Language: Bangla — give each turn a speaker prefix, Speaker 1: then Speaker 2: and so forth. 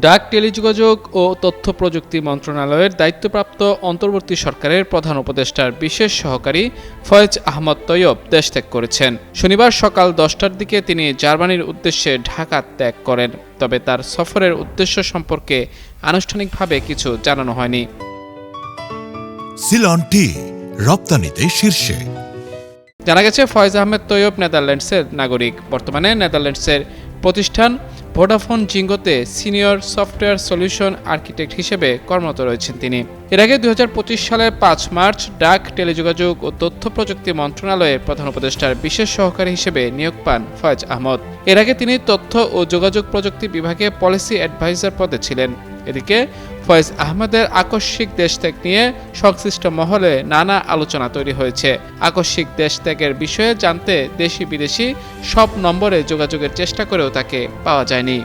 Speaker 1: ডাক টেলিযোগাযোগ ও তথ্য প্রযুক্তি মন্ত্রণালয়ের দায়িত্বপ্রাপ্ত অন্তর্বর্তী সরকারের প্রধান উপদেষ্টার বিশেষ সহকারী ফয়েজ আহমদ তৈয়ব দেশ ত্যাগ করেছেন। শনিবার সকাল দশটার দিকে তিনি জার্মানির উদ্দেশ্যে ঢাকা ত্যাগ করেন তবে তার সফরের উদ্দেশ্য সম্পর্কে আনুষ্ঠানিকভাবে কিছু জানানো হয়নি।
Speaker 2: সিলন টি রপ্তানিতে শীর্ষে।
Speaker 1: জানা গেছে ফয়েজ আহমেদ তৈয়ব নেদারল্যান্ডসের নাগরিক। বর্তমানে নেদারল্যান্ডসের প্রতিষ্ঠান ভোডাফোন জিঙ্গোতে সিনিয়র সফটওয়্যার সলিউশন আর্কিটেক্ট হিসেবে কর্মরত রয়েছেন তিনি। এর আগে দুই হাজার পঁচিশ সালের পাঁচ মার্চ ডাক, টেলিযোগাযোগ ও তথ্য প্রযুক্তি মন্ত্রণালয়ের প্রধান উপদেষ্টার বিশেষ সহকারী হিসেবে নিয়োগ পান ফয়েজ আহমদ। এর আগে তিনি তথ্য ও যোগাযোগ প্রযুক্তি বিভাগে পলিসি অ্যাডভাইজার পদে ছিলেন। এদিকে ফয়েজ আহমেদের আকস্মিক দেশ ত্যাগ নিয়ে সংশ্লিষ্ট মহলে নানা আলোচনা তৈরি হয়েছে। আকস্মিক দেশ ত্যাগের বিষয়ে জানতে দেশি বিদেশি সব নম্বরে যোগাযোগের চেষ্টা করেও তাকে পাওয়া যায়নি।